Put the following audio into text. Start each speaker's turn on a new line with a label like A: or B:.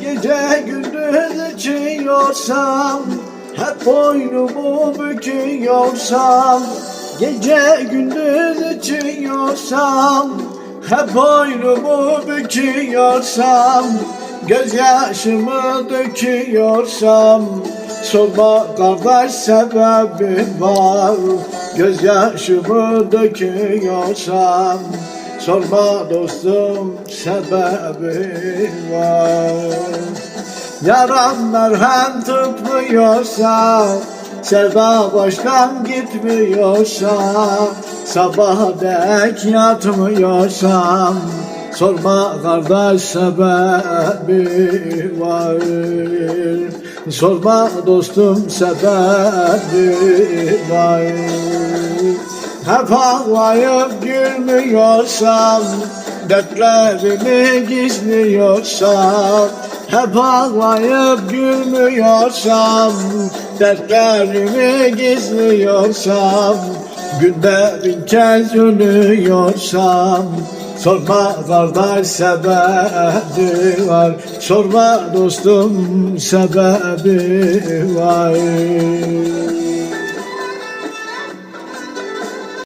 A: Gece gündüz içiyorsam Hep boynumu büküyorsam Gece gündüz içiyorsam Hep boynumu büküyorsam Gözyaşımı döküyorsam Sorma kardeş sebebi var Gözyaşımı döküyorsam Sorma dostum sebebi var. Yaram merhem tutmuyorsa Sevda baştan gitmiyorsa Sabaha dek yatmıyorsam Sorma kardeş sebebi var. Sorma dostum sebebi var hep ağlayıp gülmüyorsam Dertlerimi gizliyorsam Hep ağlayıp gülmüyorsam Dertlerimi gizliyorsam Günde bin kez ölüyorsam Sorma kardeş sebebi var Sorma dostum sebebi var